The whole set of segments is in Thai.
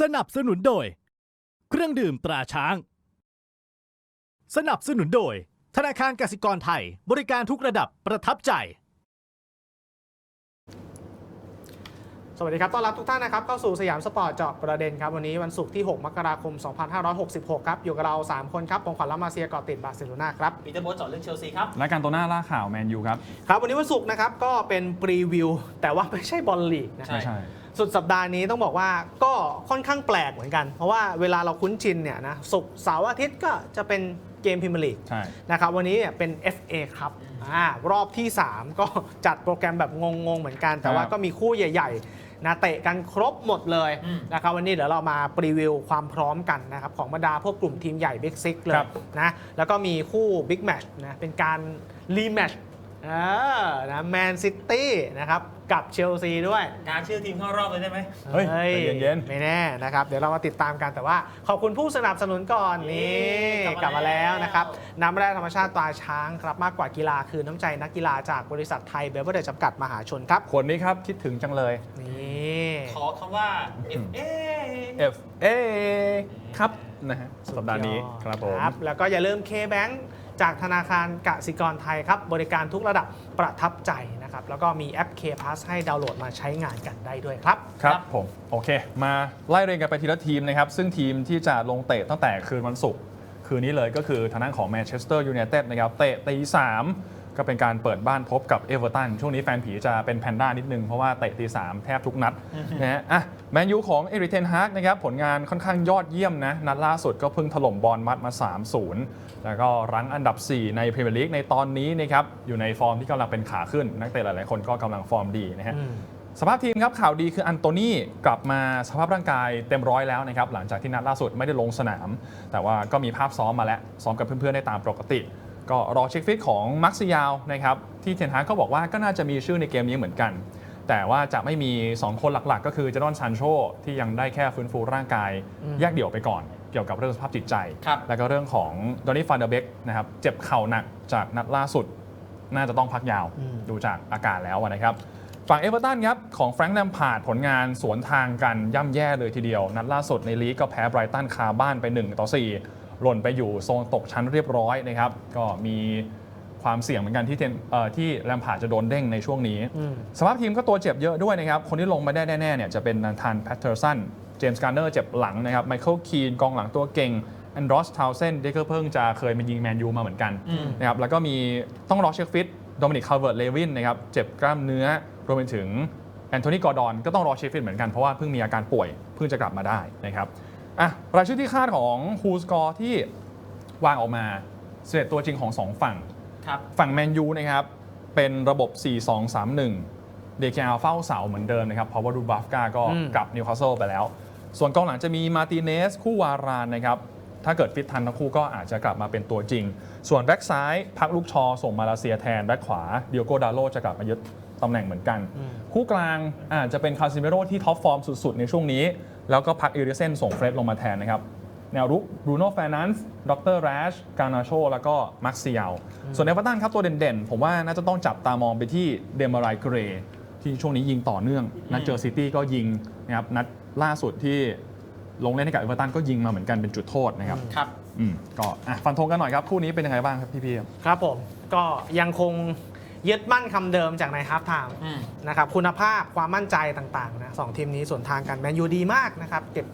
สนับสนุนโดย เครื่องดื่มตราช้าง สนับสนุนโดย ธนาคารกสิกรไทย บริการทุกระดับประทับใจ สวัสดีครับ ต้อนรับทุกท่านนะครับเข้าสู่สยามสปอร์ตเจาะประเด็นครับ วันนี้วันศุกร์ที่ 6 มกราคม 2566 ครับ อยู่กับเรา 3 คนครับของขวัญละมาเซียเกาะติดบาร์เซโลนาครับ ปีเตอร์โบทเจาะเรื่องเชลซีครับ และการตัวหน้าล่าข่าวแมนยูครับ ครับ วันนี้วันศุกร์นะครับ ก็เป็นปรีวิว แต่ว่าไม่ใช่บอลลีกนะ ใช่ ใช่ สุดสัปดาห์นี้ต้องบอกว่าก็ค่อนข้างแปลกเหมือนกัน เพราะว่าเวลาเราคุ้นชินเนี่ยนะศุกร์เสาร์อาทิตย์ก็จะเป็นเกมพรีเมียร์ลีกใช่ นะครับวันนี้เนี่ยเป็น FA ครับอ่ารอบที่ 3 ก็จัดโปรแกรมแบบงง ๆ เหมือนกัน แต่ว่าครับก็มีคู่ใหญ่ ๆ นะเตะกันครบหมดเลยอืมนะครับวันนี้เดี๋ยวเรามาปรีวิวความพร้อมกันนะครับของบรรดาพวกกลุ่มทีมใหญ่ Big Six เลยครับ นะแล้วก็มีคู่ Big Match นะเป็นการรีแมตช์ เออนะแมนซิตี้นะครับกับเชลซีด้วย การชื่อทีมเข้ารอบเลยได้ไหม เฮ้ยใจเย็นๆ ไม่แน่นะครับ เดี๋ยวเรามาติดตามกันแต่ว่า ขอบคุณผู้สนับสนุนก่อนนี่กกลัลับบมามาแล้แล้วว นะครับ น้ำแร่ธรรมชาติตราช้างครับมากกว่ากีฬาคือน้ำใจนักกีฬาจากบริษัทไทยเบเวอร์เดจำกัดมหาชนครับ คนนี้ครับคิดถึงจังเลย นี่ ขอคำว่า F A F A ครับนะฮะสัปดาห์นี้ครับผมครับแล้วก็อย่าลืม K-Bank จากธนาคารกสิกรไทยครับ บริการทุกระดับประทับใจนะครับ แล้วก็มีแอป K Pass ให้ดาวน์โหลดมาใช้งานกันได้ด้วยครับ ครับผม โอเค มาไล่เรียงกันไปทีละทีมนะครับ ซึ่งทีมที่จะลงเตะตั้งแต่คืนวันศุกร์คืนนี้เลยก็คือทางด้านของแมนเชสเตอร์ยูไนเต็ดนะครับเตะตีสาม ก็เป็นการเปิดบ้านพบกับเอเวอร์ตันช่วงนี้แฟนผีจะเป็นแพนด้านิดนึง เพราะว่าเตะตีสามแทบทุกนัดนะฮะอะแมนยูของเอริเทนฮากนะครับผลงานค่อนข้างยอดเยี่ยมนะ นัดล่าสุดก็เพิ่งถล่มบอลมัดมา 3-0 แล้วก็รั้งอันดับ 4 ในพรีเมียร์ลีกในตอนนี้นะครับอยู่ในฟอร์มที่กำลังเป็นขาขึ้น นักเตะหลายๆคนก็กำลังฟอร์มดีนะฮะอืมสภาพทีมครับข่าวดีคืออันโตนี่กลับมาสภาพร่างกายเต็มร้อยแล้วนะครับหลังจากที่นัดล่าสุดไม่ได้ลงสนาม แต่ว่าก็มีภาพซ้อมมาแล้วซ้อมกับเพื่อนๆได้ตามปกติ ก็รอเช็คฟิตของมักซิยาวนะครับที่เทนฮากก็บอกว่าก็น่าจะมีชื่อในเกมนี้เหมือนกัน แต่ว่าจะไม่มี 2 คนหลักๆ ก็คือเจดอนซานโชที่ยังได้แค่ฟื้นฟูร่างกายอืมแยกเดี่ยวไปก่อน เกี่ยวกับเรื่องสภาพจิตใจครับแล้วก็เรื่องของดอนนี่ฟานเดอร์เบกนะครับเจ็บเข่าหนักจากนัดล่าสุด น่าจะต้องพักยาวอืมดูจากอาการแล้วนะครับฝั่งเอเวอร์ตันครับของแฟรงค์แลมพาร์ดผลงานสวนทางกันย่ำแย่เลยทีเดียว นัดล่าสุดในลีกก็แพ้ไบรตันคาบ้านไป1ต่อ4 หล่นไปอยู่โซนตกชั้นเรียบร้อยนะครับ ก็มีความเสี่ยงเหมือนกันที่เทนเอ่อที่แลมพาร์ดจะโดนเด้งในช่วงนี้ สภาพทีมก็ตัวเจ็บเยอะด้วยนะครับ คนที่ลงม่ได้แน่ๆเนี่ยจะเป็นนันทันแพทเทอร์สันเจมส์การ์เนอร์เจ็บหลังนะครับไมเคิลคีนกองหลังตัวเก่งแอนดรอสทาวเซนที่ก็เพิ่งจะเคยมายิงแมนยูมาเหมือนกันนะครับแล้วก็มีต้องรอเช็คฟิตโดมินิกคาร์เวิร์ตเลวินนะครับเจ็บกล้ามเนื้อรวมไปถึงแอนโทนีกอร์ดอนก็ต้องรอเช็คฟิตเหมือนกันเพราะว่าเพิ่งมีอาการป่วยเพิ่งจะกลับมาได้นะครับ อะรายชื่อที่คาดของฮูสกอร์ที่วางออกมาเสร็จตัวจริงของสองฝั่ง ครับฝั่งแมนยูนะครับ เป็นระบบ 4-2-3-1 เดคอาเฝ้าเสาเหมือนเดิมนะครับเพราะว่าดูบัฟกาก็อืมกลับนิวคาสเซิลไปแล้ว ส่วนกองหลังจะมีมาร์ติเนส คู่วารานนะครับ ถ้าเกิดฟิตทันทั้งคู่ก็อาจจะกลับมาเป็นตัวจริง ส่วนแบ็กซ้ายพักลูกชอส่งมาเลเซียแทนแบ็กขวาเดียโกดาโลจะกลับมายึด ตำแหน่งเหมือนกัน คู่กลางอาจจะเป็นคาซิเมโร่ที่ท็อปฟอร์มสุดๆ ในช่วงนี้ แล้วก็พักเอริเซนส่งเฟรดลงมาแทนนะครับ แนวรุกบรูโน่แฟนันส์ดรแรชกานาโชแล้วก็มักซิยาส่วนเอเวอร์ตันครับตัวเด่นๆ ผมว่าน่าจะต้องจับตามองไปที่เดมารายเกรย์ที่ช่วงนี้ยิงต่อเนื่อง นัดเจอซิตี้ก็ยิงนะครับนัดล่าสุดที่ลงเล่นให้กับเอเวอร์ตันก็ยิงมาเหมือนกันเป็นจุดโทษนะครับครับอืมก็อะฟันธงกันหน่อยครับคู่นี้เป็นยังไงบ้างครับพี่ๆครับผมก็ยังคง ยึดมั่นคำเดิมจากในฮาร์ฟไทม์อืม นะครับคุณภาพความมั่นใจต่างๆนะสองทีมนี้ส่วนทางกันแมนยูดีมากนะครับเก็บ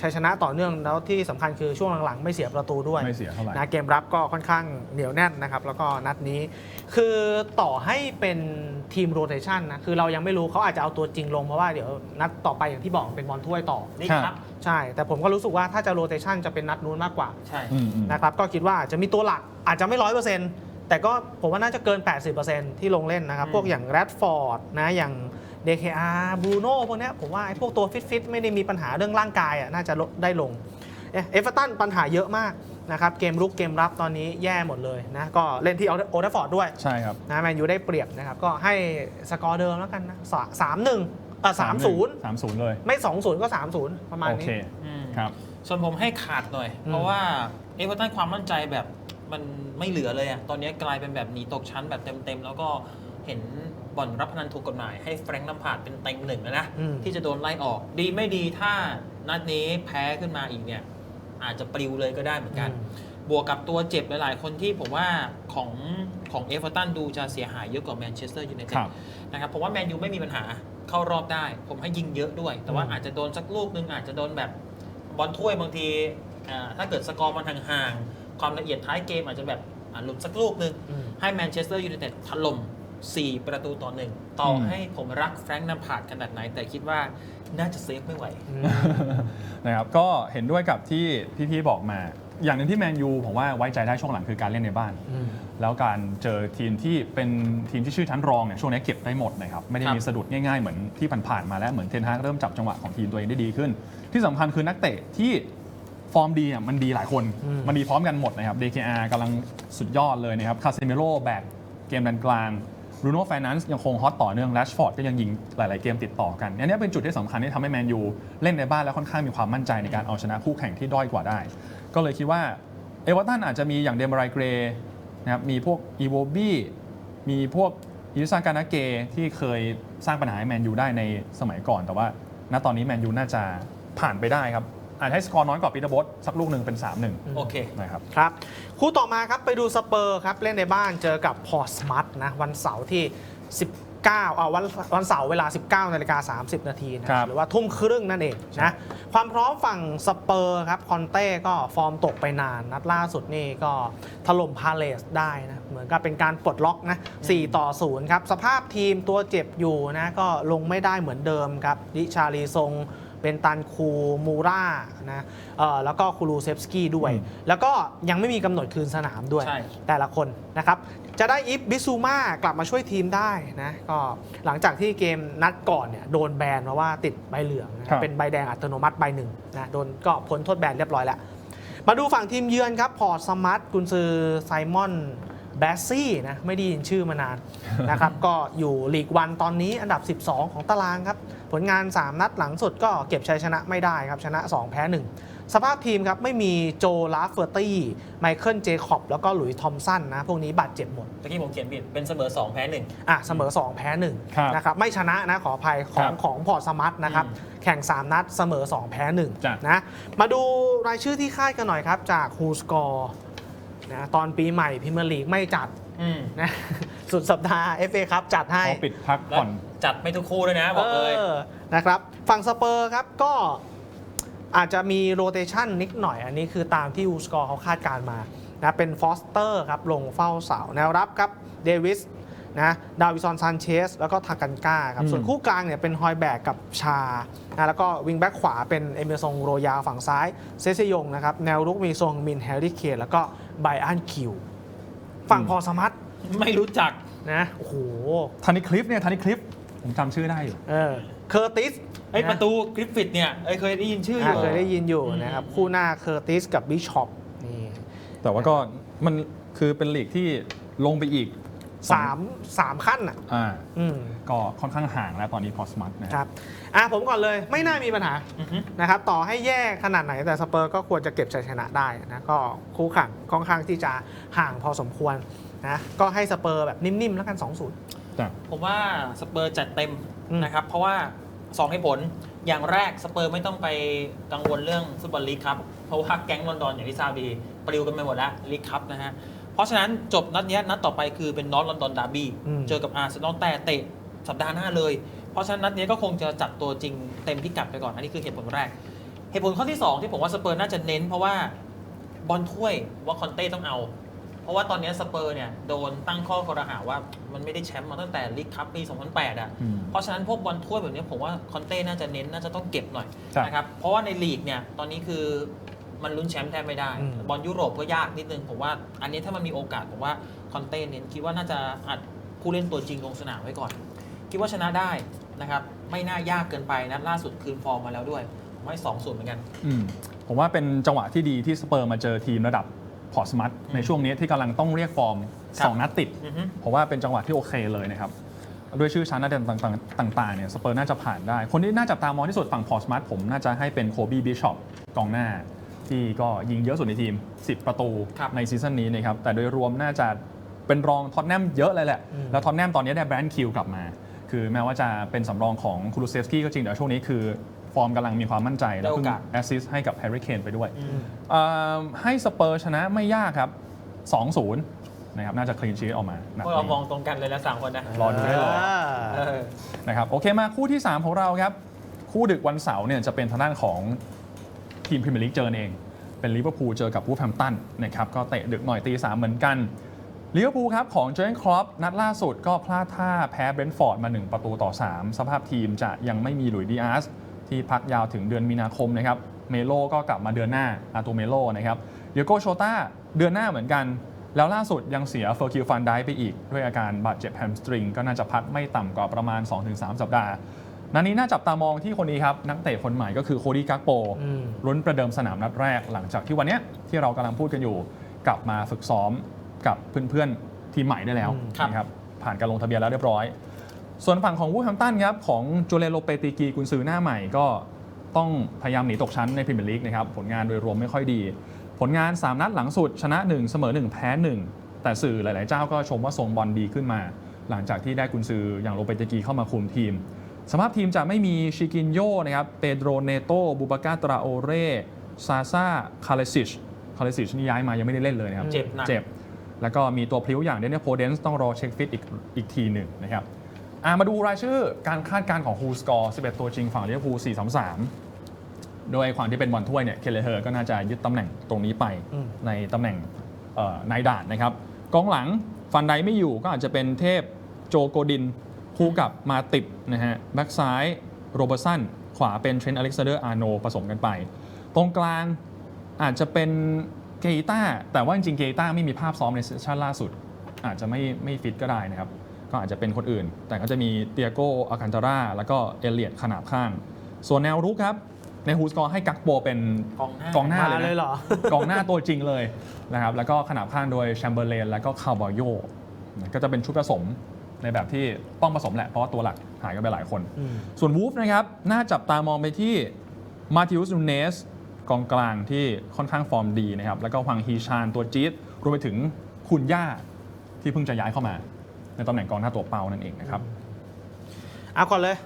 ชัยชนะต่อเนื่องแล้วที่สำคัญคือช่วงหลังๆ ไม่เสียประตูด้วย ไม่เสียเท่าไหร่ นะเกมรับก็ค่อนข้างเหนียวแน่นนะครับ แล้วก็นัดนี้ คือต่อให้เป็นทีมโรเตชันนะ คือเรายังไม่รู้เขาอาจจะเอาตัวจริงลง เพราะว่าเดี๋ยวนัดต่อไปอย่างที่บอกเป็นบอลถ้วยต่อ นี่ครับครับใช่ แต่ผมก็รู้สึกว่าถ้าจะโรเตชันจะเป็นนัดนู้นมากกว่าใช่ อืมอืม นะครับก็คิดว่าอาจจะมีตัวหลักอาจจะไม่ร้อยเปอร์เซ็นต์ แต่ก็ผมว่าน่าจะเกิน 80%ที่ลงเล่นนะครับอืมพวกอย่างแรดฟอร์ดนะอย่าง DKR บรูโน่พวกเนี้ยผมว่าไอ้พวกตัวฟิตๆไม่ได้มีปัญหาเรื่องร่างกายอะน่าจะลดได้ลงเอเอฟเวอร์ตันปัญหาเยอะมากนะครับเกมรุกเกมรับตอนนี้แย่หมดเลยนะก็เล่นที่โอเดฟอร์ดด้วยใช่ครับนะแมนยูได้เปรียบนะครับก็ให้สกอร์เดิมแล้วกันนะสามหนึ่งเออสามศูนย์สามศูนย์เลย ไม่สองศูนย์ก็สามศูนย์ประมาณโอนี้เคอืมครับส่วนผมให้ขาดหน่อยอืมเพราะว่าเอเวอร์ตันความมั่นใจแบบ มันไม่เหลือเลยอะตอนนี้กลายเป็นแบบหนีตกชั้นแบบเต็มๆ แล้วก็เห็นบ่อนรับพนันถูกกฎหมายให้แฟรงค์ลัมพาร์ดเป็นเต็งหนึ่งแล้วนะ อืม ที่จะโดนไล่ออกดีไม่ดีถ้านัดนี้แพ้ขึ้นมาอีกเนี่ย อาจจะปลิวเลยก็ได้เหมือนกันอืมบวกกับตัวเจ็บหลาย ๆ คนที่ผมว่าของของเอเวอร์ตันดูจะเสียหายเยอะกว่าแมนเชสเตอร์ยูไนเต็คดรับ นะครับผมว่าแมนยูไม่มีปัญหาเข้ารอบได้ ผมให้ยิงเยอะด้วย แต่ว่าอืม อาจจะโดนสักลูกนึงอาจจะโดนแบบบอลถ้วยบางทีอ่าถ้าเกิดสกอร์มันห่างๆ ความละเอียดท้ายเกมอาจจะแบบอ่าหลุดสักลูกนึงอืมให้แมนเชสเตอร์ยูไนเต็ดถล่ม 4 ประตูต่อหนึ่งต่ออมให้ผมรักแฟรงค์นัมพาร์ดขนาดไหน แต่คิดว่าน่าจะเซฟไม่ไหวอืมนะครับก็เห็นด้วยกับที่พี่ๆบอกมา อย่างหนึ่งที่แมนยูผมว่าไว้ใจได้ช่วงหลังคือการเล่นในบ้านอืมแล้วการเจอทีมที่เป็นทีมที่ชื่อชั้นรองเนี่ยช่วงนี้เก็บได้หมดนะครับไม่ได้ครับมีสะดุดง่ายๆเหมือนที่ผ่านๆมาแล้วเหมือนเทนฮากเริ่มจับจังหวะของทีมตัวเองได้ดีขึ้น ที่สำคัญคือนักเตะที่ ฟอร์มดีเนี่ยมันดีหลายคนอืมมันดีพร้อมกันหมดนะครับ DKR กำลังสุดยอดเลยนะครับคาเซมิโร่แบกเกมดันกลางบรูโน่ไฟนันซ์ยังคงฮอตต่อเนื่องแรชฟอร์ดก็ยังยิงหลาย ๆ เกมติดต่อกัน อันนี้เป็นจุดที่สำคัญที่ทำให้แมนยูเล่นในบ้านแล้วค่อนข้างมีความมั่นใจในการเอาชนะคู่แข่งที่ด้อยกว่าได้ ก็เลยคิดว่าเอเวอร์ตันอาจจะมีอย่างเดมไรเกรนะครับมีพวกอีโวบี้มีพวกอิซาการนาเกที่เคยสร้างปัญหาให้แมนยูได้ในสมัยก่อน แต่ว่าณตอนนี้แมนยูน่าจะผ่านไปได้ครับ อาจจะให้สกอร์น้อยกว่าปีเตอร์บอสสักลูกหนึ่งเป็น 3-1โอเคนะครับ ครับ คู่ต่อมาครับไปดูสเปอร์ครับ เล่นในบ้านเจอกับพอร์สมัตนะ วันเสาร์ที่ 19อ่าวันวันเสาร์เวลา 19นาฬิกา30 นาทีนะครับหรือว่าทุ่มครึ่งนั่นเองนะ ความพร้อมฝั่งสเปอร์ครับ คอนเต้ก็ฟอร์มตกไปนาน นัดล่าสุดนี่ก็ถล่มพาเลสได้นะ เหมือนกับเป็นการปลดล็อกนะ4ต่อ0ครับ สภาพทีมตัวเจ็บอยู่นะ ก็ลงไม่ได้เหมือนเดิมครับดิชาลีซง เป็นตันคูมูรานะเอ่อแล้วก็คูรูเซฟสกี้ด้วยอืมแล้วก็ยังไม่มีกำหนดคืนสนามด้วยใช่แต่ละคนนะครับ จะได้อิฟบิซูมากลับมาช่วยทีมได้นะก็หลังจากที่เกมนัดก่อนเนี่ยโดนแบนเพราะว่าติดใบเหลืองนะครับเป็นใบแดงอัตโนมัติใบหนึ่งนะโดนก็พ้นโทษแบนเรียบร้อยแล้วมาดูฝั่งทีมเยือนครับ พอร์ตสมัตกุนซือไซมอน แบสซี่นะไม่ได้ยินชื่อมานานนะครับก็อยู่ลีกวันตอนนี้อันดับ 12 ของตารางครับ ผลงาน 3 นัดหลังสุดก็เก็บชัยชนะไม่ได้ครับ ชนะ 2 แพ้ 1 สภาพทีมครับ ไม่มีโจลาฟเฟอร์ตี้ ไมเคิลเจคอบ แล้วก็หลุยส์ทอมสันนะ พวกนี้บาดเจ็บหมดตะกี้ผมเขียนผิดเป็นเสมอ 2 แพ้ 1 อะ เสมอ 2 แพ้ครับ1นะครับไม่ชนะนะขออภัยขอครังบของพอร์ตสมัตนะครับอืมแข่ง 3 นัดเสมอ 2 แพ้จ้ะ1นะมาดูรายชื่อที่คาดกันหน่อยครับจากฮูสกอร์ นะตอนปีใหม่พิมยร์ลีกไม่จัดอืมนะสุดสัปดาห์ FA ครับจัดให้ เขาปิดพักแล้วผ่อน จัดไม่ทุกคู่ด้วยนะ บอกเลยอนะครับ ฝั่งสเปอร์ครับก็อาจจะมีโรเตชันนิดหน่อย อันนี้คือตามที่อูสกอร์เขาคาดการณ์มานะเป็นฟอสเตอร์ครับลงเฝ้าเสาแนวรับครับเดวิสนะดาวิซอนซานเชสแล้วก็ทากันก้าครับ อืม ส่วนคู่กลางเนี่ยเป็นฮอยแบกกับชานะแล้วก็วิงแบ็กขวาเป็นเอเมซงโรยาฝั่งซ้าย เซซยงนะครับ แนวรุกมีซงมินแฮร์รี่เคนแล้วก็ ไบอันคิวฝั่งพอสมัตไม่รู้จักนะโอ้โหทันนิคลิปเนี่ยทันนิคลิป ผมจำชื่อได้อยู่ เออเคอร์ติสไอ้ยประตูกริฟฟิตเนี่ยเอ้ยเคยได้ยินชื่อออะยู่เคยได้ยินอยู่อืมนะครับ คู่หน้าเคอร์ติสกับบิชอปนี่แต่ว่าก็มันคือเป็นลีกที่ลงไปอีก สามสามขั้นอะอ่าอืมก็ค่อนข้างห่างแล้วตอนนี้พอสมัตนะครับอะผมก่อนเลยไม่น่ามีปัญหาอือฮึนะครับต่อให้แย่ขนาดไหนแต่สเปอร์ก็ควรจะเก็บชัยชนะได้นะก็คู่แข่งค่อนข้างที่จะห่างพอสมควรนะก็ให้สเปอร์แบบนิ่มๆแล้วกัน2-0จ้ะผมว่าสเปอร์จัดเต็มอืมนะครับเพราะว่า2ให้ผลอย่างแรกสเปอร์ไม่ต้องไปกังวลเรื่องฟุตบอลลีกครับเพราะว่าแก๊งลอนดอนอย่างที่ทราบดีปลิวกันไปหมดแล้วลีกครับนะฮะ เพราะฉะนั้นจบนัดเนี้ยนัดต่อไปคือเป็นนอตลอนดอนดาร์บี้อืมเจอกับอาร์เซนอลแต่เตะสัปดาห์หน้าเลย เพราะฉะนั้นนัดเนี้ยก็คงจะจัดตัวจริงเต็มพิกัดไปก่อนอันนี้คือเหตุผลแรก เหตุผลข้อที่ 2 ที่ผมว่าสเปอร์น่าจะเน้น เพราะว่าบอลถ้วยว่าคอนเต้ต้องเอา เพราะว่าตอนนี้สเปอร์เนี่ยโดนตั้งข้อคอรหาว่ามันไม่ได้แชมป์มาตั้งแต่ลีกคัพปี 2008 อะอืมเพราะฉะนั้นพวกบอลถ้วยแบบนี้ผมว่าคอนเต้น่าจะเน้นน่าจะต้องเก็บหน่อยครับนะครับ เพราะว่าในลีกเนี่ยตอนนี้คือ มันลุ้นแชมป์แทบไม่ได้ อืม บอลยุโรปก็ยากนิดนึงผมว่า อันนี้ถ้ามันมีโอกาสผมว่าคอนเต้เน้นคิดว่าน่าจะอัดผู้เล่นตัวจริงลงสนามไว้ก่อน คิดว่าชนะได้นะครับไม่น่ายากเกินไปนัดล่าสุดคืนฟอร์มมาแล้วด้วยผมให้สองศูนย์เหมือนกัน อืมผมว่าเป็นจังหวะที่ดีที่สเปอร์มาเจอทีมระดับพอร์สมัตในช่วงนี้ที่กำลังต้องเรียกฟอร์มครับ2นัดติด อือฮึ ผมว่าเป็นจังหวะที่โอเคเลยนะครับ ด้วยชื่อชั้นนัดเด่นต่างๆต่างๆเนี่ยสเปอร์น่าจะผ่านได้ คนที่น่าจับตามองที่สุดฝั่งพอร์สมัตผมน่าจะให้เป็นโคบีบิชอปกองหน้า ที่ก็ยิงเยอะสุดในทีม 10 ประตูครับในซีซั่นนี้นะครับแต่โดยรวมน่าจะเป็นรองท็อตแนมเยอะเลยแหละอืมแล้วท็อตแนมตอนนี้ได้แบรนด์คิวกลับมา คือแม้ว่าจะเป็นสำรองของคูรูเซฟสกี้ก็จริงแต่ช่วงนี้คือฟอร์มกำลังมีความมั่นใจ แล้วได้โอเพิ่งกาสแอสซิสต์ให้กับแฮร์รี่เคนไปด้วยอืมเอ่อให้สเปอร์ชนะไม่ยากครับ 2-0นะครับน่าจะคลีนชีตออกมานัดพวกเรานี้มองตรงกันเลยนะสามคนนะ รอดูได้เลยเออนะครับโอเคมาคู่ที่ 3 ของเราครับ คู่ดึกวันเสาร์เนี่ยจะเป็นทางด้านของ ทีมพรีเมียร์ลีกเจอเอง เป็นลิเวอร์พูลเจอกับวูฟแฮมตันนะครับก็เตะดึกหน่อยตีสามเหมือนกันลิเวอร์พูลครับของเจอร์นครอปนัดล่าสุดก็พลาดท่าแพ้เบรนท์ฟอร์ดมา 1 ประตูต่อ 3 สภาพทีมจะยังไม่มีหลุยส์ดีอาร์สที่พักยาวถึงเดือนมีนาคมนะครับเมโลก็กลับมาเดือนหน้าอาตูเมโลนะครับเดียโกโชต้าเดือนหน้าเหมือนกัน แล้วล่าสุดยังเสียเฟอร์คิวฟันได้ไปอีก ด้วยอาการบาดเจ็บแฮมสตริงก็น่าจะพักไม่ต่ำกว่าประมาณ 2-3 สัปดาห์ นัดนี้น่าจับตามองที่คนนี้ครับ นักเตะคนใหม่ก็คือโคดี้กักโปอืมลุ้นประเดิมสนามนัดแรกหลังจากที่วันเนี้ยที่เรากำลังพูดกันอยู่ กลับมาฝึกซ้อมกับเพื่อนๆทีมใหม่ได้แล้วอืมครับนะครับผ่านการลงทะเบียนแล้วเรียบร้อย ส่วนฝั่งของวูฟแฮมป์ตันครับของจูเลโลเปติกีกุนซือหน้าใหม่ก็ต้องพยายามหนีตกชั้นในพรีเมียร์ลีกนะครับผลงานโดยรวมไม่ค่อยดี ผลงาน 3 นัดหลังสุด ชนะ 1 เสมอ 1 แพ้ 1 แต่สื่อหลาย ๆ เจ้าก็ชมว่าทรงบอลดีขึ้นมา หลังจากที่ได้กุนซืออย่างโลเปติกีเข้ามาคุมทีม สภาพทีมจะไม่มีชิกินโยนะครับเปโดรเนโตบูบากาตราโอเรซาซาคาเลซิชคาเลซิชนี่ย้ายมายังไม่ได้เล่นเลยนะครับเจ็บหนักเจ็บ แล้วก็มีตัวพลิ้วอย่างเดนเนโพเดนส์ต้องรอเช็คฟิตอีกอีกทีหนึ่งนะครับอะมาดูรายชื่อการคาดการณ์ของฮูสกอร์ 11 ตัวจริงฝั่งลิเวอร์พูล4-3-3 โดยความที่เป็นบอลถ้วยเนี่ยเคเลเฮอร์ก็น่าจะยึดตำแหน่งตรงนี้ไปอืมในตำแหน่งเอ่อนายด่านนะครับกองหลังฟันไดไม่อยู่ก็อาจจะเป็นเทพโจโกดิน คู่กับมาติบนะฮะแบ็กซ้ายโรเบอร์สันขวาเป็นเทรนต์อเล็กซานเดอร์อาร์โนผสมกันไป ตรงกลางอาจจะเป็นเกยต้าแต่ว่าจริงๆเกยต้าไม่มีภาพซ้อมในเซสชั่นล่าสุด อาจจะไม่ไม่ฟิตก็ได้นะครับ ก็อาจจะเป็นคนอื่น แต่ก็จะมีเตียโกอาคันตาร่าแล้วก็เอเลียดขนาบข้าง ส่วนแนวรุกครับในฮูสกอร์ให้กักโปเป็นกองหน้ากองหน้ามาเลยเลยนะเหรอกองหน้าตัวจริงเลยนะครับแล้วก็ขนาบข้างโดยแชมเบอร์เลนแล้วก็คาร์บอยโยก็จะเป็นชุดผสม ในแบบที่ต้องผสมแหละเพราะว่าตัวหลักหายกันไปหลายคนอืมส่วนวูฟนะครับน่าจับตามองไปที่มาติอุสนูเนสกองกลางที่ค่อนข้างฟอร์มดีนะครับแล้วก็ฮวังฮีชานตัวจี๊ดรวมไปถึงคุณย่าที่เพิ่งจะย้ายเข้ามา ในตำแหน่งกองหน้าตัวเป้านั่นเองนะครับเอาก่อนเลย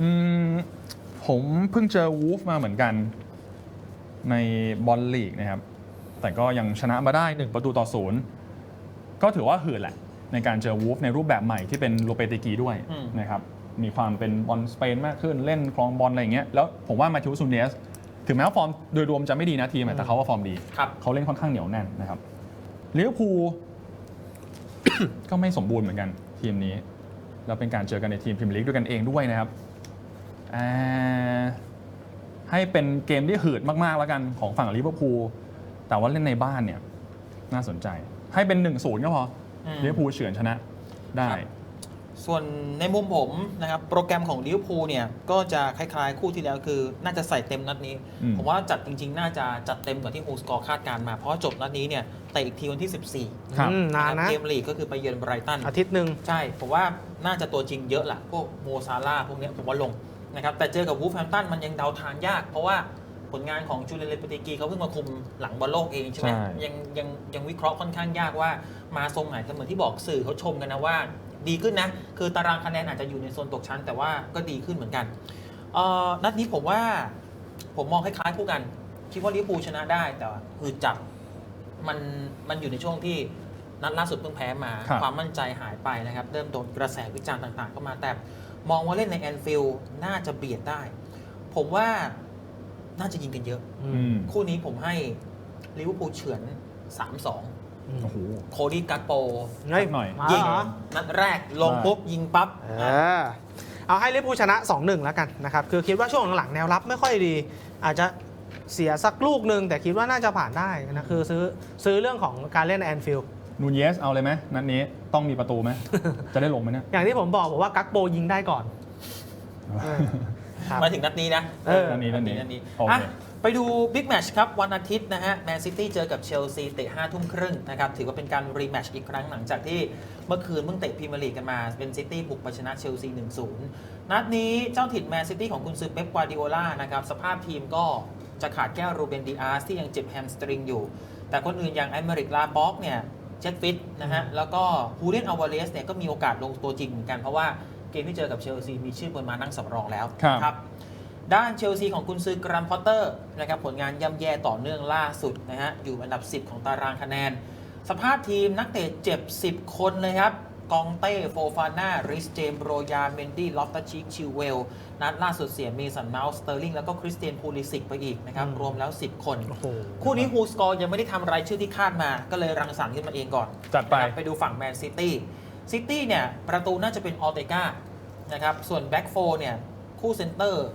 อืมผมเพิ่งเจอวูฟมาเหมือนกัน ในบอลลีกนะครับ แต่ก็ยังชนะมาได้ 1 ประตูต่อศูนย์ก็ถือว่าหืดแหละ ในการเจอวูฟในรูปแบบใหม่ที่เป็นโลเปติกีด้วยอืม นะครับมีความเป็นบอลสเปนมากขึ้นเล่นคลองบอลอะไรอย่างเงี้ยแล้วผมว่ามาทิวซูเนสถึงแม้ว่าฟอร์มโดยรวมจะไม่ดีนะทีมอะแต่เขาว่าฟอร์มดี ครับ เขาเล่นค่อนข้างเหนียวแน่นนะครับลิเวอร์พูล ก็ไม่สมบูรณ์เหมือนกันทีมนี้ แล้วเป็นการเจอกันในทีมพรีเมียร์ลีกด้วยกันเองด้วยนะครับอ่าให้เป็นเกมที่หืดมาก ๆ แล้วกันของฝั่งลิเวอร์พูลแต่ว่าเล่นในบ้านเนี่ย น่าสนใจ ให้เป็น1-0ก็พอ อมลิเวอร์พูลเฉือนชนะได้ครับส่วนในมุมผมนะครับโปรแกรมของลิเวอร์พูลเนี่ยก็จะคล้ายๆ คู่ที่แล้วคือ น่าจะใส่เต็มนัดนี้อืมผมว่าจัดจริง ๆ น่าจะจัดเต็มกว่าที่ฮูสกอร์คาดการณ์มา เพราะว่าจบนัดนี้เนี่ยแต่อีกทีวันที่ 14ครับอืมนานนะเกมลีกก็คือไปเยือนไบรตันอาทิตย์หนึ่งใช่ ผมว่าน่าจะตัวจริงเยอะแหละพวกโมซาร่าห์พวกเนี้ยผมว่าลงนะครับแต่เจอกับวูฟแฮมป์ตันมันยังเดาทางยาก เพราะว่า ผลงานของจูเลียนเลปติกีเขาเพิ่งมาคุมหลังบอลโลกเองใช่ไหมใช่ ยังยังยังวิเคราะห์ค่อนข้างยากว่ามาทรงไหนแต่เหมือนที่บอกสื่อเขาชมกันนะว่า ดีขึ้นนะ คือตารางคะแนนอาจจะอยู่ในโซนตกชั้น แต่ว่าก็ดีขึ้นเหมือนกันเอ่อนัดนี้ผมว่าผมมองคล้ายๆคู่กัน คิดว่าลิเวอร์พูลชนะได้แต่ว่าคือจับมันมันอยู่ในช่วงที่นัดล่าสุดเพิ่งแพ้มา ครับ ความมั่นใจหายไปนะครับ เริ่มโดนกระแสวิจารณ์ต่างๆเข้ามาแต่ มองว่าเล่นในแอนฟิลด์น่าจะเบียดได้ ผมว่า น่าจะยิงกันเยอะ อืมคู่นี้ผมให้ลิเวอร์พูลเฉือน 3-2 โอ้โหโคดี้กักโป เฮ้ยสักหน่อย มายิเหงรอนัดแรกลงได้ปุ๊บ ยิงปั๊บ เออเอาให้ลิเวอร์พูลชนะ 2-1 แล้วกันนะครับ คือคิดว่าช่วงหลังๆแนวรับไม่ค่อยดี อาจจะเสียสักลูกหนึ่งแต่คิดว่าน่าจะผ่านได้นะคือซื้อซื้อเรื่องของการเล่นแอนฟิลด์นูนเยสเอาเลยไหมนัดนี้ต้องมีประตูไหม จะได้ลงไหมเนี่ย อย่างที่ผมบอกบอกว่ากักโปยิงได้ก่อนเออ ครับมาถึงนัดนี้นะเออนัดนี้นัดนี้นัดนี้โอเค อะไปดูบิ๊กแมตช์ครับ วันอาทิตย์นะฮะแมนซิตี้เจอกับเชลซีเตะ5ทุ่มครึ่งนะครับถือว่าเป็นการรีแมตช์อีกครั้งหลังจากที่เมื่อคืนเพิ่งเตะพรีเมียร์ลีกกันมาเป็นซิตี้บุกไปชนะเชลซี 1-0 นัดนี้เจ้าถิ่นแมนซิตี้ของคุณซือเป๊ปกวาร์ดิโอลานะครับสภาพทีมก็จะขาดแก้วรูเบนดีอาร์สที่ยังเจ็บแฮมสตริงอยู่ แต่คนอื่นอย่างแอมเมริกลาบ็อกเนี่ยเช็คฟิตนะฮะแล้วก็ฮูเดนอัลวาเลสเนี่ยก็มีโอกาสลงตัวจริงเหมือนกันเพราะว่า เกมที่เจอกับเชลซีมีชื่อบนมานั่งสำรองแล้วครับครับ ด้านเชลซีของกุนซือกรัมพอตเตอร์นะครับผลงานย่ำแย่ต่อเนื่องล่าสุดนะฮะอยู่อันดับ 10 ของตารางคะแนน สภาพทีมนักเตะเจ็บ 10 คนเลยครับกองเต้ โฟฟาน่า ริสเจมโรยา เมนดี้ ลอฟตาชิก ชิวเวล นัดล่าสุดเสียเมสันเมาส์ สเตอร์ลิง แล้วก็คริสเตียนพูลิสิกไปอีกนะครับอืมรวมแล้ว 10 คนโอ้โหคู่นี้ฮูสกอร์ยังไม่ได้ทำรายชื่อที่คาดมา ก็เลยรังสรรค์ขึ้นมาเองก่อน จัดไปนะครับไปดูฝั่งแมนซิตี้ ซิตี้เนี่ยประตูน่าจะเป็นออเตกานะครับ ส่วนแบ็กโฟเนี่ยคู่เซนเตอร์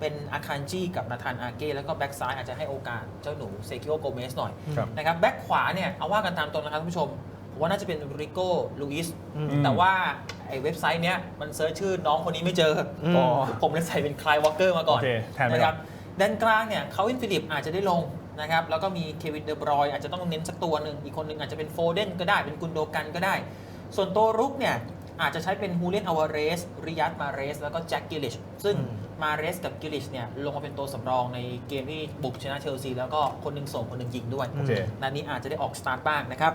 เป็นอาคันจีกับนาธานอาเก้แล้วก็แบ็กซ้ายอาจจะให้โอกาสเจ้าหนูเซคิโอโกเมสหน่อยครับนะครับแบ็กขวาเนี่ยเอาว่ากันตามตรงนะครับท่านผู้ชมผมว่าน่าจะเป็นริโก้ลูอิสอืมแต่ว่าไอ้เว็บไซต์เนี้ยมันเซิร์ชชื่อน้องคนนี้ไม่เจออมอ๋อผมเลยใส่เป็นคลายวอลเกอร์มาก่อนโอเคแทนไปก่อนนะครับด้านกลางเนี่ยเขาวินฟิลิปอาจจะได้ลงนะครับแล้วก็มีเควินเดอบรอยอาจจะต้องเน้นสักตัวหนึ่งอีกคนหนึ่งอาจจะเป็นโฟเดนก็ได้เป็นกุนโดกันก็ได้ ส่วนตัวรุกเนี่ยอาจจะใช้เป็นฮูเลียนอวาเรสริยัตมาเรส แล้วก็แจ็คกิลิช ซึ่งอืมมาเรสกับกิลิชเนี่ยลงมาเป็นตัวสำรองในเกมที่บุกชนะเชลซี แล้วก็คนหนึ่งส่งคนหนึ่งยิงด้วยโอเค นัดนี้อาจจะได้ออกสตาร์ทบ้างนะครับ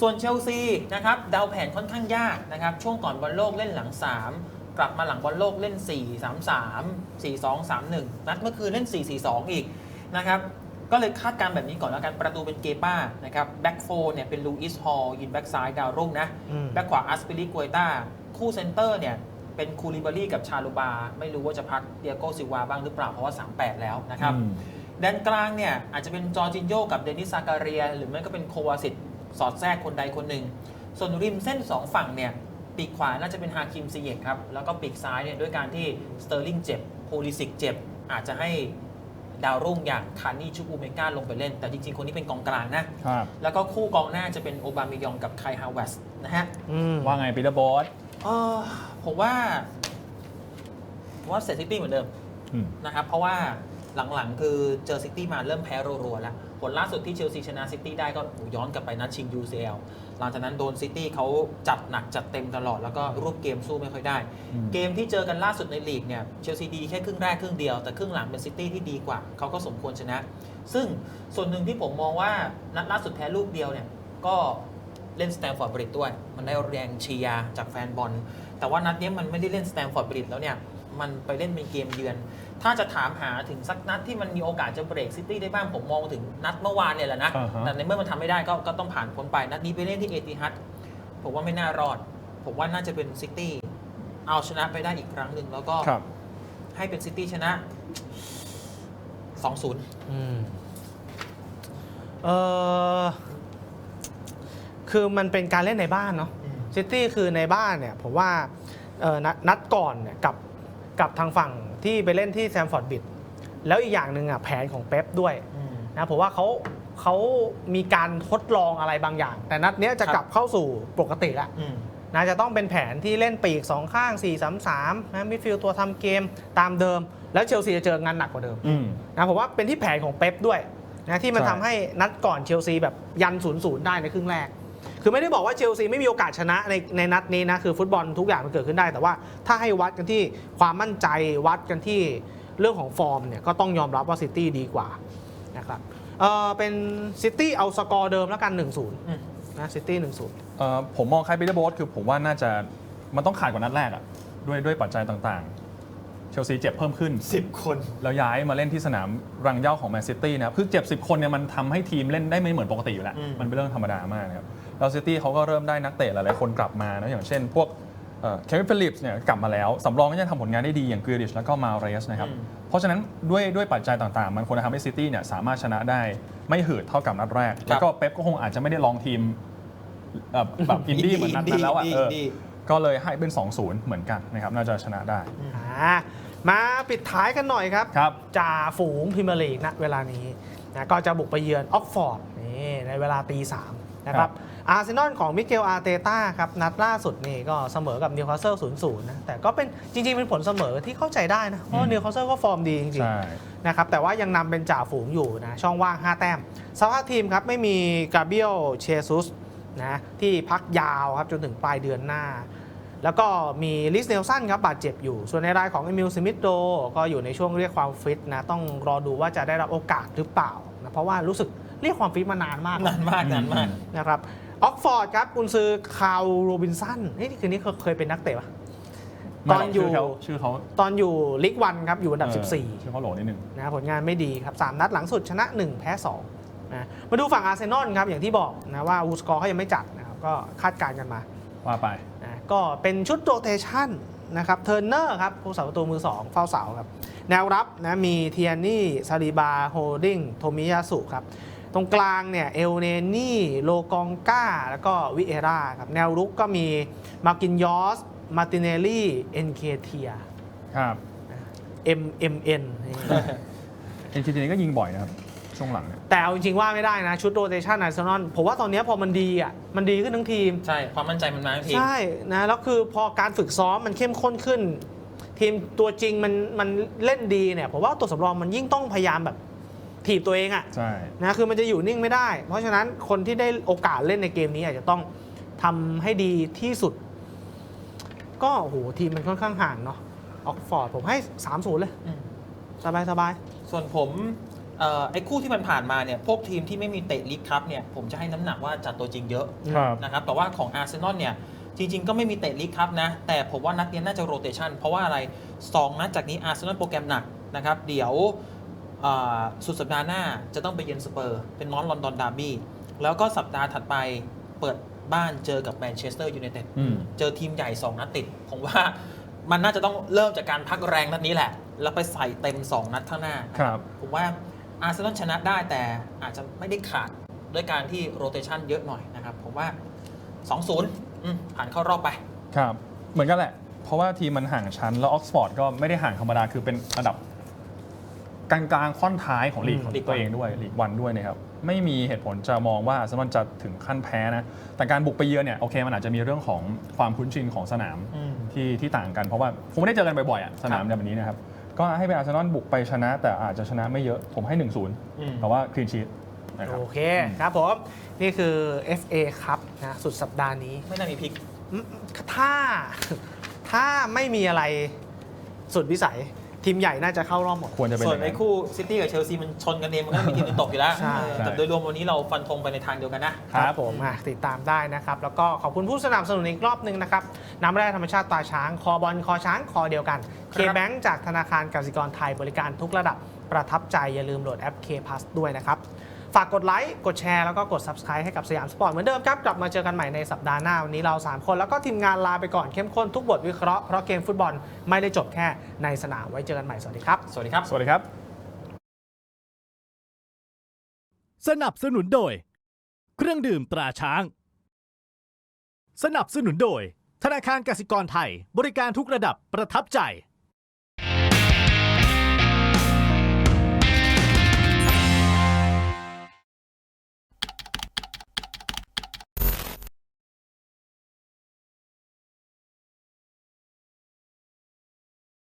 ส่วนเชลซีนะครับเดาแผนค่อนข้างยากนะครับ ช่วงก่อนบอลโลกเล่นหลัง 3 กลับมาหลังบอลโลกเล่น 4 3 3 4 2 3 1 นัดเมื่อคืนเล่น 4 4 2 อีกนะครับ ก็เลยคาดการณ์แบบนี้ก่อนแล้วกันประตูเป็นเกป้านะครับแบ็กโฟเนี่ยเป็นลูอิสฮอลยินแบ็กซ้ายดาวรุ่งนะอืมแบ็กขวาอัสปิลิกวยตาคู่เซนเตอร์เนี่ยเป็นคูลิบารีกับชาลูบา ไม่รู้ว่าจะพักเดียโกซิวาบ้างหรือเปล่า เพราะว่า 38 แล้วนะครับอืมด้านกลางเนี่ยอาจจะเป็นจอร์จินโยกับเดนิสซาการีย หรือไม่ก็เป็นโควาสิตสอดแทรกคนใดคนหนึ่ง ส่วนริมเส้น 2 ฝั่งเนี่ยปีกขวาน่าจะเป็นฮาคิมซีเยกครับ แล้วก็ปีกซ้ายเนี่ยด้วยการที่สเตอร์ลิงเจ็บโพลิสิกเจ็บ อาจจะให้ ดาวรุ่งอย่างคานี่ชูบูเมกาลงไปเล่น แต่จริงๆ คนนี้เป็นกองกลางนะ ครับแล้วก็คู่กองหน้าจะเป็นโอบามิยองกับไคฮาวเวสนะฮะอืมว่าไงปีเตอร์บอสเอ่อผมว่าผมว่าเซตซิตี้เหมือนเดิมอืม นะครับ เพราะว่าหลังๆ คือเจอซิตี้มาเริ่มแพ้รัวๆแล้ว ผลล่าสุดที่เชลซีชนะซิตี้ได้ก็โอ้โหย้อนกลับไปนัดชิง UCL หลังจากนั้นโดนซิตี้เขาจัดหนักจัดเต็มตลอด แล้วก็รูปเกมสู้ไม่ค่อยได้อืมเกมที่เจอกันล่าสุดในลีกเนี่ยเชลซีดีแค่ครึ่งแรกครึ่งเดียวแต่ครึ่งหลังเป็นซิตี้ที่ดีกว่าเขาก็สมควรชนะ ซึ่งส่วนหนึ่งที่ผมมองว่านัดล่าสุดแพ้ลูกเดียวเนี่ยก็เล่นสแตมฟอร์ดบริดด้วย มันได้แรงเชียร์จากแฟนบอล แต่ว่านัดเนี้ยมันไม่ได้เล่นสแตมฟอร์ดบริดแล้วเนี่ย มันไปเล่นเป็นเกมเยือน ถ้าจะถามหาถึงสักนัดที่มันมีโอกาสจะเบรกซิตี้ได้บ้างผมมองถึงนัดเมื่อวานเนี่ยแหละนะ อ่าฮะ แต่ในเมื่อมันทำไม่ได้ก็ก็ต้องผ่านพ้นไป นัดนี้ไปเล่นที่เอติฮัดผมว่าไม่น่ารอด ผมว่าน่าจะเป็นซิตี้เอาชนะไปได้อีกครั้งหนึ่งแล้วก็ครับ ให้เป็นซิตี้ชนะ 2-0 อืมเออคือมันเป็นการเล่นในบ้านเนาะซิตี้คือในบ้านเนี่ยผมว่าเออนัดนัดก่อนเนี่ยกับกับทางฝั่ง ที่ไปเล่นที่แซมฟอร์ดบิดแล้วอีกอย่างหนึ่งอะแผนของเป๊ปด้วยนะผมว่าเขาเขามีการทดลองอะไรบางอย่าง แต่นัดเนี้ยจะครับกลับเข้าสู่ปกติแล้วอืมนะจะต้องเป็นแผนที่เล่นปีก 2 ข้าง 4-3-3นะมิดฟิลด์ตัวทำเกมตามเดิม แล้วเชลซีจะเจองานหนักกว่าเดิมอืมนะผมว่าเป็นที่แผนของเป๊ปด้วยนะที่มันใช่ทำให้นัดก่อนเชลซีแบบยัน0ูนย์ได้ในครึ่งแรก คือไม่ได้บอกว่าเชลซีไม่มีโอกาสชนะในในนัดนี้นะ คือฟุตบอลทุกอย่างมันเกิดขึ้นได้ แต่ว่าถ้าให้วัดกันที่ความมั่นใจวัดกันที่เรื่องของฟอร์มเนี่ย ก็ต้องยอมรับว่าซิตี้ดีกว่านะครับเออเป็นซิตี้เอาสกอร์เดิมแล้วกัน 1-0อืมนะซิตี้1-0เอ่อผมมองใครปีเตอร์บอสคือผมว่าน่าจะมันต้องขาดกว่านัดแรกอะด้วยด้วยปัจจัยต่างๆ เชลซีเจ็บเพิ่มขึ้น 10 คน แล้วย้ายมาเล่นที่สนามรังเหย้าของแมนซิตี้นะครับคือเจ็บ 10 คนเนี่ยมันทำให้ทีมเล่นได้ไม่เหมือนปกติอยู่แล้วอืมมันเป็นเรื่องธรรมดามากนะครับ แล้วซิตี้เขาก็เริ่มได้นักเตะหลายๆคนกลับมานะอย่างเช่น พวกเควินฟิลิปส์เนี่ยกลับมาแล้ว สำรองก็ยังทำผลงานได้ดีอย่างกรีดิชแล้วก็มาเรสนะครับอืมเพราะฉะนั้นด้วยด้วยปัจจัยต่างๆ มันควรจะทำให้ซิตี้เนี่ยสามารถชนะได้ไม่หืดเท่ากับนัดแรก แล้วก็เป๊ปก็คงอาจจะไม่ได้ลองทีมเอ่อแบบอินดี้เหมือนนัดนั้นแล้วอะดีเออดีก็เลยให้เป็น 2-0 เหมือนกันนะครับน่าจะชนะได้อ่ามาปิดท้ายกันหน่อยครับครับจ่าฝูงพรีเมียร์ลีกณเวลานี้นะก็จะบุกไปเยือนออกฟอร์ดนี่ในเวลาตีสามนะคครัรับบ อาร์เซนอลของมิเกลอาร์เตต้าครับนัดล่าสุดนี่ก็เสมอกับนิวคาสเซิล0-0นะแต่ก็เป็นจริง ๆ เป็นผลเสมอที่เข้าใจได้นะ เพราะว่านิวคาสเซิลก็ฟอร์มดีจริงใช่ๆนะครับแต่ว่ายังนำเป็นจ่าฝูงอยู่นะช่องว่าง 5 แต้ม สภาพทีมครับไม่มีกาเบียลเชซุสนะที่พักยาวครับจนถึงปลายเดือนหน้า แล้วก็มีลิสเนลสันครับบาดเจ็บอยู่ ส่วนในรายของเอมิลสมิธโดก็อยู่ในช่วงเรียกความฟิตนะต้องรอดูว่าจะได้รับโอกาสหรือเปล่านะเพราะว่ารู้สึกเรียกความฟิตมานานมากนานมากนานมากนะครับ ออกฟอร์ดครับกุนซือคาวโรบินสันนี่คืนนี้เคยเคยเป็นนักเตะปะตอนอยู่ไม่หรกชื่อเขาตอนอยู่ลิกวันครับอยู่อันดับเออ14 ชื่อเขาโหลนิดนึงนะผลงานไม่ดีครับ 3 นัดหลังสุดชนะ 1 แพ้2นะมาดูฝั่งอาร์เซนอลครับ อย่างที่บอกนะว่าวูสกอร์เขายังไม่จัดนะครับก็คาดการณ์กันมา ว่าไปนะก็เป็นชุดโรเตชันนะครับเทอร์เนอร์ครับผู้สาประตูมือ 2 เฝ้าเสาครับ แนวรับนะมีเทียนี่ซาลิบาโฮลดิ้งโทมิยาสุครับ ตรงกลางเนี่ยเอลเนนี่โลกองกาแล้วก็วิเอราครับแนวรุกก็มีมาร์กินยอสมาติเนลลี่เอ็นเคเทียครับ MMN เอ็นทีนี้ก็ยิงบ่อยนะครับ ช่วงหลังเนี่ยแต่เอาจริงๆว่าไม่ได้นะ ชุดโรเตชันอาร์เซนอลผมว่าตอนนี้พอมันดีอะมันดีขึ้นทั้งทีม ใช่ความมั่นใจมันมาทั้งทีม ใช่นะแล้วคือพอการฝึกซ้อมมันเข้มข้นขึ้น ทีมตัวจริงมันมันเล่นดีเนี่ยผมว่าตัวสำรองมันยิ่งต้องพยายามแบบ ถีบตัวเองอะใช่นะคือมันจะอยู่นิ่งไม่ได้ เพราะฉะนั้นคนที่ได้โอกาสเล่นในเกมนี้อาจจะต้องทำให้ดีที่สุด ก็โอ้โหทีมมันค่อนข้างห่างเนาะออกฟอร์ดผมให้ 3-0 เลย อืมสบายสบายส่วนผมเอ่อไอ้คู่ที่มันผ่านมาเนี่ยพวกทีมที่ไม่มีเตะลีกครับเนี่ยผมจะให้น้ำหนักว่าจัดตัวจริงเยอะครับนะครับแต่ว่าของอาร์เซนอลเนี่ยจริง ๆ ก็ไม่มีเตะลีกครับนะแต่ผมว่านัดเนี้ยน่าจะโรเตชันเพราะว่าอะไร 2 นัดจากนี้อาร์เซนอลโปรแกรมหนักนะครับเดี๋ยวเอ่อ สุดสัปดาห์หน้าจะต้องไปเยือนสเปอร์ เป็นนอนลอนดอนดาร์บี้ แล้วก็สัปดาห์ถัดไปเปิดบ้านเจอกับแมนเชสเตอร์ยูไนเต็ดอืมเจอทีมใหญ่ 2 นัดติด ผมว่ามันน่าจะต้องเริ่มจากการพักแรงนัดนี้แหละ แล้วไปใส่เต็ม 2 นัดข้างหน้าครับผมว่าอาร์เซนอลชนะได้แต่อาจจะไม่ได้ขาดด้วยการที่โรเตชันเยอะหน่อยนะครับ ผมว่า 2-0อืมผ่านเข้ารอบไป ครับ เหมือนกันแหละ เพราะว่าทีมมันห่างชั้น แล้วออกซฟอร์ดก็ไม่ได้ห่างธรรมดา คือเป็นระดับ กลางๆค่อนท้ายของลีกอืมของลีกตัวเองด้วยลีกวันด้วยนะครับไม่มีเหตุผลจะมองว่าอาร์เซนอลจะถึงขั้นแพ้นะแต่การบุกไปเยือนเนี่ยโอเคมันอาจจะมีเรื่องของความคุ้นชินของสนามอืมที่ที่ต่างกันเพราะว่าคงไม่ได้เจอกันบ่อยๆอะสนามแบบนี้นะครับก็ให้เป็นอาร์เซนอลบุกไปชนะ แต่อาจจะชนะไม่เยอะผมให้ 1-0อืมแต่ว่าคลีนชีตนะครับโอเคครับผมนี่คือ FA ครับนะสุดสัปดาห์นี้ไม่น่ามีพลิกอืมถ้าถ้าไม่มีอะไรสุดวิสัย ทีมใหญ่น่าจะเข้ารอบหมด ควรจะเป็นส่อวนย่างไอ้นั้นคู่ซิตี้กับเชลซีมันชนกันเองมันก็มีทีมอื่นตกอยู่แล้วใช่เออแต่โดยรวมวันนี้เราฟันธงไปในทางเดียวกันนะ ครับผมอะติดตามได้นะครับ แล้วก็ขอบคุณผู้สนับสนุนอีกรอบหนึ่งนะครับ น้ำแร่ธรรมชาติตาช้าง คอบอลคอช้าง คอเดียวกันครั K บ Bank จากธนาคารกสิกรไทยบริการทุกระดับประทับใจอย่าลืมโหลดแอป K Plus ด้วยนะครับ ฝากกดไลค์ กดแชร์ แล้วก็กด Subscribe ให้กับสยามสปอร์ตเหมือนเดิมครับ กลับมาเจอกันใหม่ในสัปดาห์หน้า วันนี้เรา 3 คนแล้วก็ทีมงานลาไปก่อนเข้มข้นทุกบทวิเคราะห์ เพราะเกมฟุตบอลไม่ได้จบแค่ในสนามไว้เจอกันใหม่สวัสดีครับ สวัสดีครับ สวัสดีครับ สนับสนุนโดย เครื่องดื่มตราช้าง สนับสนุนโดย ธนาคารกสิกรไทย บริการทุกระดับประทับใจ